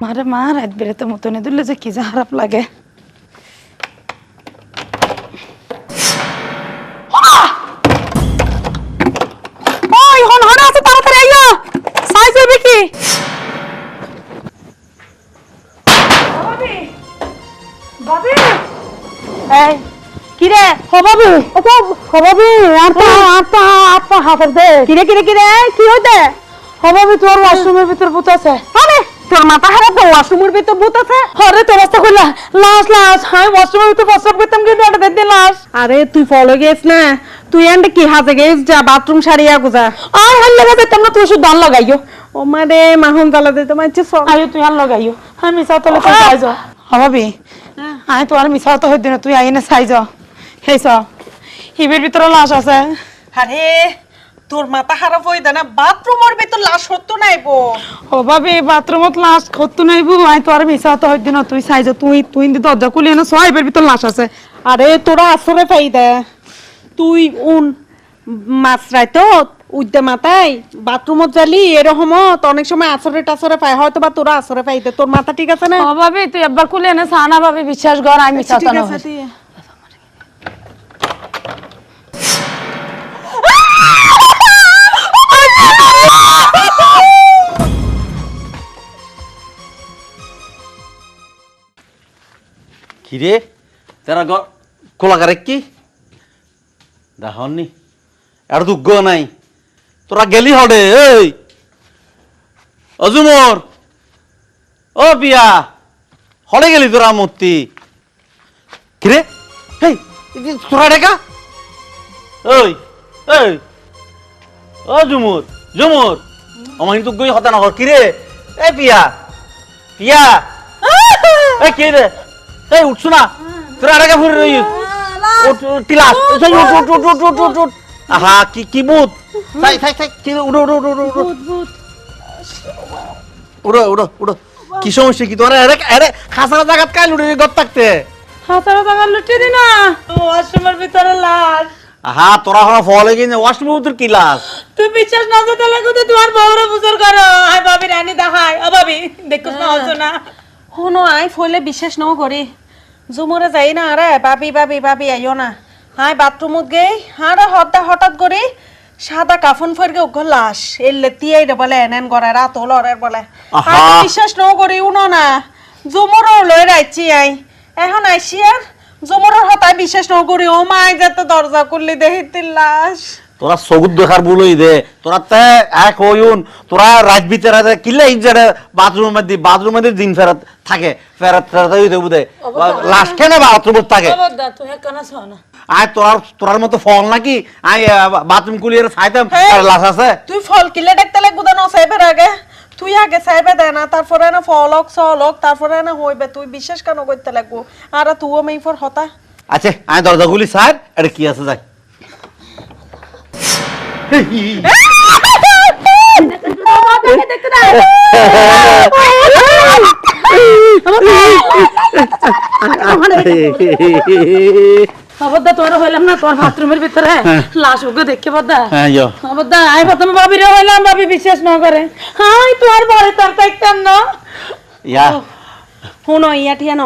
মারে মা রাত বেড়াতে মতনে দিলে যে কি যে খারাপ হবাবি ওটা হবাবি আপা আপা আপা হাফের দে। কিরে কিরে কিরে? কি হইতে হবাবি তোর ওয়াশরুমের ভিতর ভূত আছে। আরে তোর মাথা খারাপ তো ওয়াশরুমের ভিতর ভূত আছে? আরে তোর অবস্থা কইলা। লাশ লাশ। আমি ওয়াশরুমের ভিতর প্রস্রাব করতাম কিন্তু এটা দেখতে লাশ। আরে তুই ফলো গেছ না। তুই এন্ড কি হাতে গেছ যা বাথরুম সারিয়া গুজা। আর হাল লাগা দিতাম না তুই শুধু ধান লাগাইও। ও মারে মাহন জ্বালা দিতে মাইছে আয়ো তুই হাল লাগাইও। আমি মিশা তলে তুই যাই যা। হবাবি আমি তো আর মিশা তো হইতে না তুই আইনে চাই যা হেইছ হিবের ভিতরে লাশ আছে আরে তোর মাথা খারাপ হয়ে দে না? বাথরুমের ভিতর লাশ হতো নাই বো ও ভাবি বাথরুমত লাশ করতো নাই বু আই তো আর মিশা তো হইতে না তুই চাই যা তুই তুই ইন্দি দরজা খুলি না সব হিবের ভিতর লাশ আছে। আরে তোরা আসরে পাই দে তুই উন মাছরাই তো উদ্যে মাথায় বাথরুমত জালি এরকমত অনেক সময় আসরে টাসরে পায় হয়তো বা তোরা আসরে পাই দে তোর মাথা ঠিক আছে না? ও ভাবি তুই একবার খুলি না সানা ভাবি বিশ্বাস কর আমি মিশা ঠিক না। আছে কিরে? তেরা কোলাকারে কি? দেখনি আর দুঃখ নাই। তোরা গেলি হডে, এই। অজুমর। ও পিয়া। হলে গেলি তোরা মূর্তি। কিরে? হেই তোরা ডেকা? ওই এই। ও জুমুর জুমুর। আমার কিন্তু গই হতা নকর কিরে? এ, পিয়া। পিয়া। এই কে রে এই উঠছো না তোরা আরেকা ফুরে রই উঠ উঠ, টিলাস এই উঠ উঠ উঠ উঠ উঠ উঠ উঠ আহা কি কি বুত কি উড়ো উড়ো উড়ো উড়ো উড়ো উড়ো উড়ো কি সমস্যা কি তোরা আরে আরে খাসার জায়গাত কাই লুড়ে গত থাকতে লুটে দি না ওয়াশরুমের ভিতরে লাশ আহা তোরা হলো ফলে কিনে ওয়াশরুম উত্তর কি লাস তুই বিশ্বাস না করতে লাগো তো তোমার বউরে বুঝর করো আই ভাবি রানী দেখাই ও ভাবি দেখছ না হছো না শুনো আই ফলে বিশ্বাস নও করি জুমরে যাই না আরে বাবি বাবি বাবি আইও না। হাই বাথরুমত গেই আরে হঠাৎ হঠাৎ করে সাদা কাফন ফরকে ওগো লাশ। এলে তিয়াই রে বলে এনেন করে রাত বলে। আহা। আই তো বিশ্বাস নও করি উনো না। জুমরও লই রাইছি আই। এখন আইছি আর জুমরের হতাই বিশ্বাস নও করি। ও মাই যেতে দরজা করলি দেখিতে লাশ তোরা সগুদ দেখার বলই দে। তোরা তে এক হইউন তোরা রাত ভিতরে কিলে ইজারে বাথরুম মধ্যে বাথরুম মধ্যে দিন ফেরত থাকে। ফেরত ফেরত হই দেবু দে লাস্ট কেন বাথরুম থাকে? আয় তোরার তোরার মতো ফল নাকি? আয় বাথরুম কুলিয়ে চাইতাম আর লাশ আছে। তুই ফল কিলে দেখতে লাগবো না সাইবের আগে। তুই আগে সাইবে দে না তারপরে না ফলক সলক তারপরে না হইবে। তুই বিশ্বাস কেন করতে লাগবো? আর তুইও মেই ফর হতা। আয় দরজা খুলি স্যার এটা কি আছে যাই। খবরদা তোর হইলাম না তোর বাথরুমের ভিতরে। লাশ ওকে দেখে বদা। হ্যাঁ ইয়ো খবরদা আই প্রথমে ভাবিরে হইলাম ভাবি বিশ্বাস না করে। হাই তোর বড় তার দেখতাম না। ইয়া। শুনো ইয়া ঠিয়া ন।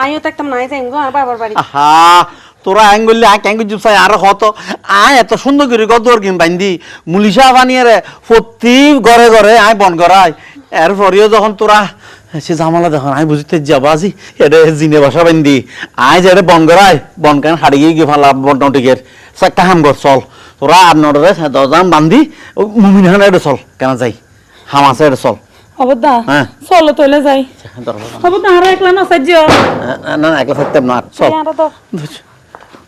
আইও তো একদম নাই যাই গো আর বাবার বাড়ি। আহা তোরা করলে আয় ক্যাঙ্গি জুপসাই আর হত আয় এত সুন্দর করে গদর কিন বান্ধি মুলিশা বানিয়ে প্রতি ঘরে ঘরে আয় বন করাই এর পরেও যখন তোরা সে জামালা দেখুন আয় বুঝতে যাবা আজি। এটা জিনে বাসা বান্ধি আয় যে বন করাই বন কান হাড়ি গিয়ে গিয়ে ভালা বন টিকের। একটা হাম কর চল। তোরা আর নডরে দরজাম বান্ধি মুমিন হান এটা চল কেন যাই? হাম আছে এটা চল। খবরদা হ্যাঁ। চলো তোলে যাই। দরজা আর একলা না সাজ্য। না না একলা থাকতাম না চল।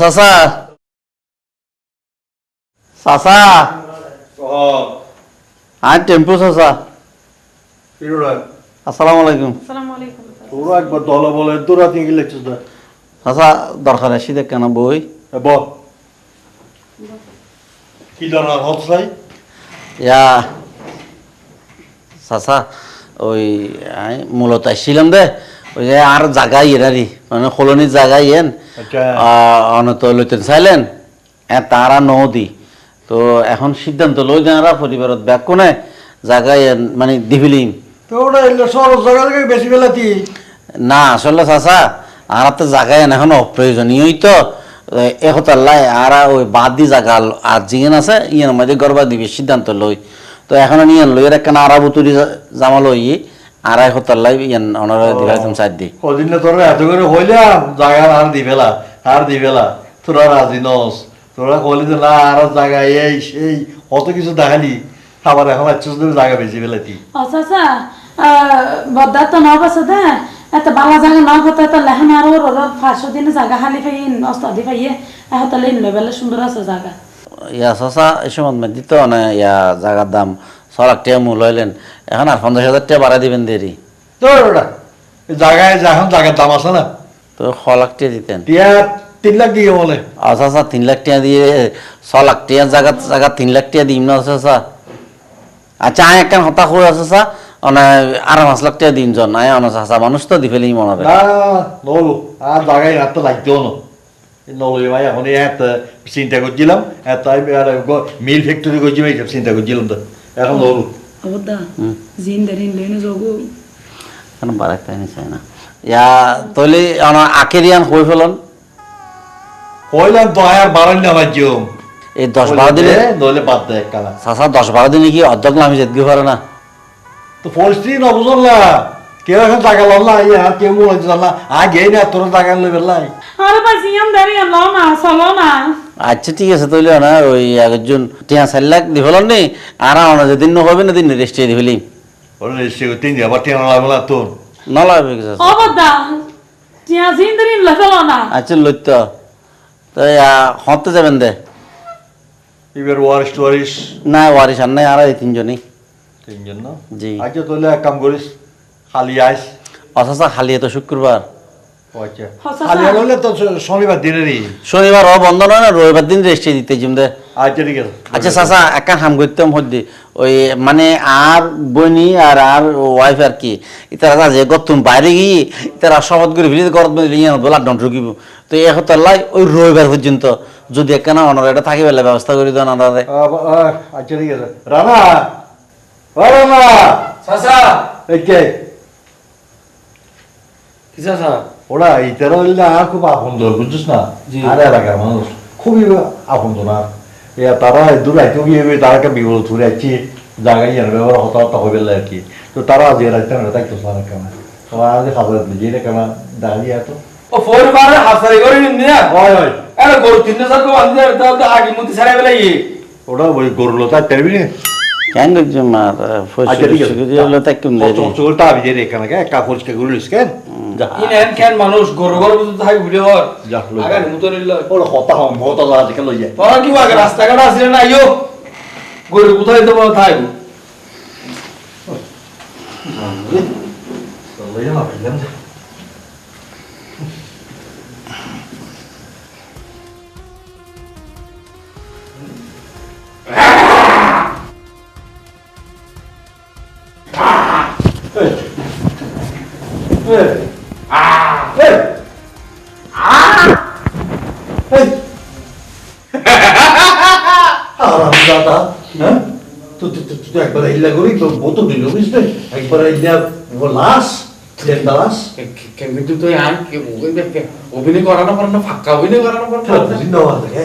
চাচা। চাচা। আর টেম্পু চাচা। আসসালামু আলাইকুম। তোরা একবার দলা বলে তোরা তিন লেখছিস চাচা দরকার আসি দেখ কেন বই। বল কি দরকার হত চাই? ইয়া। চাচা ওই মূলত আসছিলাম দে। ওই যে আর জায়গা ইয়েরারি মানে কলোনির জায়গা ইয়েন। অনত লইতেন চাইলেন এ তারা নদী। তো এখন সিদ্ধান্ত লই যারা পরিবারত ব্যাগ কোনে জায়গা ইয়েন মানে দিবিলিম তো ওটা সরস জায়গা থেকে বেশি বেলাতি না আসলে চাচা আর তো জায়গা এন এখন অপ্রয়োজনীয়ই তো। একতাল্লাই আর ওই বাদ জায়গা আর জিগেন আছে ইয়ের মধ্যে গর্বা দিবি সিদ্ধান্ত লই। তো এখন ইয়েন লই এর কেন আরা বুতুরি জামা লই আর একতাল্লাই ইয়েন অনারা একদম চার দি। কদিন না তোরা এত করে হইলাম জায়গা আর দিবেলা আর দিবেলা তোরা রাজি নস তোরা কইলি যে না আর জায়গা এই সেই কত কিছু দেখালি। আবার এখন আচ্ছা জায়গা বেশি বেলাতি ও চাচা বদ্দা তো নব আছে দে। এত বালা জায়গা ন হতো এত লেহান আর ওর ওর ফাঁসো দিনে জায়গা হালি ফাইন অস্তাদি ফাইয়ে এত লেন লেবেলে সুন্দর আছে জায়গা ইয়া এই সময় মধ্যে তো মানে ইয়া জায়গার দাম ছ লাখ টাকা মূল হইলেন এখন আর পঞ্চাশ হাজার টাকা বাড়াই দিবেন দেরি। তো ওটা জায়গায় এখন জায়গার দাম আছে না? তো ছ লাখ টাকা দিতেন। টিয়া তিন লাখ দিয়ে বলে আচ্ছা আচ্ছা তিন লাখ টাকা দিয়ে ছ লাখ টাকা জায়গা জায়গা তিন লাখ টাকা দিম না আচ্ছা আচ্ছা। আয় একখান হতা করে আছে মানে আর পাঁচ লাখ টাকা দিন জন। আয় অনাস আসা মানুষ তো দি ফেলেই মনে হবে। নলু আর জায়গায় এত লাগতেও না। নলু ভাই এখন এত চিন্তা করছিলাম এত মিল ফ্যাক্টরি করছি ভাই চিন্তা করছিলাম তো। এখন নলু বদ্দা জিন দেরিন লেনে যোগু কেন বারাক তাই চাই না ইয়া তৈলি অনা আকেরিয়ান ফেলন কইলাম তো আর বাড়াই না আমার এই দশ বারো দিনে নইলে বাদ দেয় কালা দশ বারো দিনে কি অর্ধেক নামি যেতে পারে না তো পরিস্থিতি না কেউ এখন টাকা লল না ইয়া কেউ মনে হচ্ছে না আগে না তোর টাকা লই বেলাই আরে ভাই লও না চলো না আচ্ছা ঠিক আছে তৈলি না ওই একজন টিয়া চার লাখ নি আর অনা যেদিন নহবে না দিন রেস্টে দি ফেলিম ওরে রেজিস্ট্রি করতে নিয়ে আবার টেনা লাগবে না তোর নলাবে কিছু। ও বদ্দা টিয়া লেফেলো না। আচ্ছা লইত। তো হতে যাবেন দে। এবার ওয়ারিস টোয়ারিস না ওয়ারিস আর নাই আর এই তিনজনই। তিনজন না? জি। আচ্ছা তাহলে এক কাম করিস। খালি আইস। অথচা খালি তো শুক্রবার। আচ্ছা হলে শনিবার দিনেরই। শনিবার ও বন্ধ নয় না রবিবার দিন রেস্টে দিতে আচ্ছা ঠিক আছে। আচ্ছা চাচা একটা হাম করতাম হদ্দি ওই মানে আর বইনি আর আর ওয়াইফ আর কি। ইতারা যে বাইরে গিয়ে ইতারা শপথ করে ফেলি গরত বলা ডন ঢুকিব তো এই হতো লাই ওই রবিবার পর্যন্ত। যদি একখানা অনার এটা থাকে বেলা ব্যবস্থা করে দেন আ- আচ্ছা ঠিক আছে। রানা! ও রানা! চাচা! এই ওরা ইতারা হইলে না আর খুব আপন বুঝছিস না। আর এলাকার মানুষ খুবই আপন না এ তারা দূর আইতে গিয়ে তারা একটা বিপদ ছুড়ে যাচ্ছি জায়গায় ব্যবহার হতা হতা হইবে আর কি। তো তারা যে রাখতে না। তাই তো কেমন তোমার আগে খাবার যে কেমন দাঁড়িয়ে এত। ও ফোর বারে হাসারি করে নিন না? হয় হয়। আরে গরু তিন হাজার কো বান্ধি তো আগে মতি সারাই বেলাই ওটা ওই গরুলো তার টেরবি না? কেন করছি মার ঠিক আছে। তাই কেমন চলটা আমি যে এখানে কে? একা পরিষ্কার করিস কেন যা। ইন এন কেন মানুষ গরু গরু তো থাকি ভিডিও হর যা, লই যা। আগে মুতো নিল ওরা হতা হম বহুত লই যায়। তোরা কি আগে রাস্তাঘাট আসলে না আইও গরু কোথায় তো বড় থাই লই যা না একবার ইল্লা করি তো বত দিল বুঝতে একবার ইল্লা লাশ লেন্দা লাশ কিন্তু তুই কি অভিনয় করানো পারে না ফাঁকা অভিনয় করানো পারে জিন্দাবাদ দেখে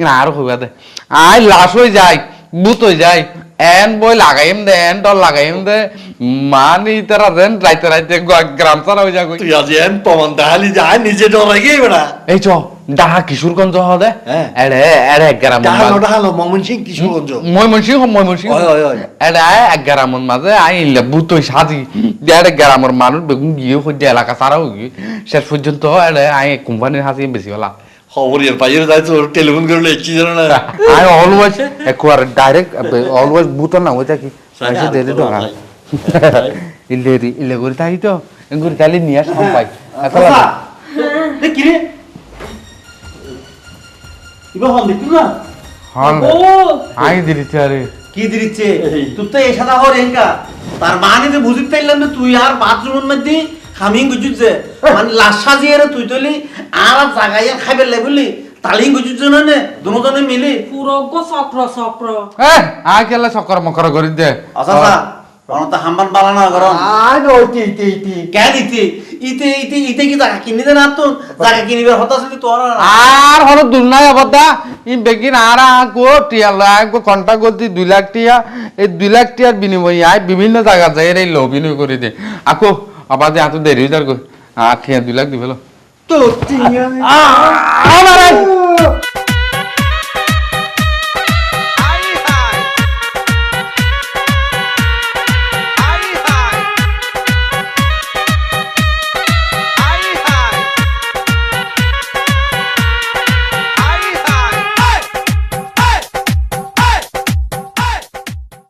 কিন্তু আর হইবা দে আই লাশ হয়ে যায় বুত হয়ে যায় এন বই লাগাইম দে এন ডল লাগাইম দে মানে তারা দেন রাইতে রাইতে গ্রাম সারা হয়ে যায় তুই আজ এন প্রমাণ দেখালি যায় নিজে ডরাই গিয়ে বেড়া এই চ ডাহা কিশোরগঞ্জ হ্যাঁ। এড়ে এড়ে এক গ্রাম ডাহালো ডাহালো মমন সিং কিশোরগঞ্জ ওই। এটা এক গ্রামের মাঝে আইলে বুতই সাজি এটা গ্রামের মানুষ বেগুন গিয়ে হইতে এলাকা সারা হই শেষ পর্যন্ত এটা আই কোম্পানির হাসি বেশি হলা খবর এর পাইয়ে যাই তো টেলিফোন করে লেখছি জানো না আই অলওয়েজ একবার ডাইরেক্ট অলওয়েজ বুতর না কি না ইলে রি ইলে কি রে ইবা হন দেখি না আই দিলি আরে কি দিচ্ছে তুই তো এই সাদা হর এঙ্কা তার মানে যে বুঝিতে পারলাম না তুই আর বাথরুমের মধ্যে খামিং গুজুছে মানে লাশ সাজিয়ে রে তুই তলি আর আর জাগাই আর খাইবে লাই বললি তালিং গুজুছে না নে? দুজনে মিলি। পুরো চক্র চক্র। হ্যাঁ আই কেলা চক্কর মকর করে দে। আচ্ছা আচ্ছা। হাম্বান পালা না গরম আজ ওইটি ইতি ইতি কেন ইতে? ইতে ইতে ইতে কি জায়গা কিনে দে না তো জায়গা কিনিবার হতা শুধু তোর আর আর হলো দুর্নাই অবদা ই বেগিন আর আগো টিয়া লাগবো কন্ট্যাক্ট করতে দুই লাখ টিয়া। এই দুই লাখ টিয়ার বিনিময়ে আই বিভিন্ন জায়গা যাই এই লো বিনিয়োগ করে দে। আকো আবার যে এত দেরি হয়ে যার আর টিয়া দুই লাখ দিবে তো আমার আ